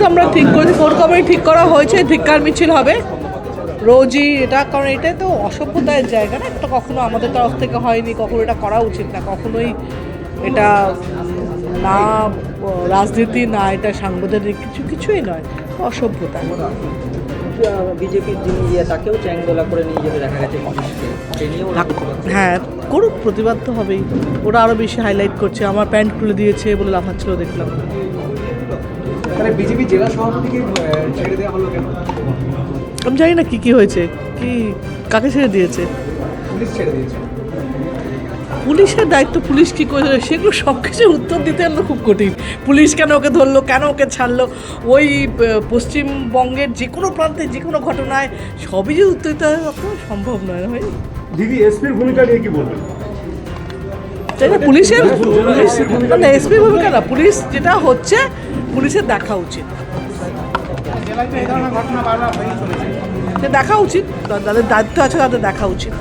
তো আমরা ঠিক করেছি কোর কমিটি ঠিক করা হয়েছে ধিক্কার মিছিল হবে। রোজই এটা কারণ এটা তো অসভ্যতার জায়গা না এটা কখনো আমাদের তরফ থেকে হয়নি কখনো এটা করা উচিত না কখনোই এটা না রাজনীতি না এটা সাংবিধানিক কিছু কিছুই নয় অসভ্যতা। বিজেপির যিনি ইয়ে তাকেও চ্যাংদোলা করে নিয়ে যেতে দেখা গেছে। হ্যাঁ করুক প্রতিবাদ তো হবেই। ওরা আরও বেশি হাইলাইট করছে আমার প্যান্ট খুলে দিয়েছে বলে লাফাচ্ছিল দেখলাম। বিজেপি জেলা সভাপতিকে ছেড়ে দেওয়া হলো কেন? আমি জানি না কি কি হয়েছে কি কাকে ছেড়ে দিয়েছে? পুলিশ ছেড়ে দিয়েছে। পুলিশের দায়িত্ব পুলিশ কী করে সেগুলো সব কিছু উত্তর দিতে হলো খুব কঠিন। পুলিশ কেন ওকে ধরলো কেন ওকে ছাড়লো? ওই পশ্চিমবঙ্গের যে কোনো প্রান্তে যে কোনো ঘটনায় সবই যে উত্তর দিতে হয় সম্ভব নয় না ভাই। দিদি এসপির ভূমিকা নিয়ে কি বলবেন? তাই না পুলিশের পুলিশ না এসপি ভূমিকা না পুলিশ যেটা হচ্ছে পুলিশের দেখা উচিত। দেখা উচিত। তাদের দায়িত্ব আছে তাদের দেখা উচিত।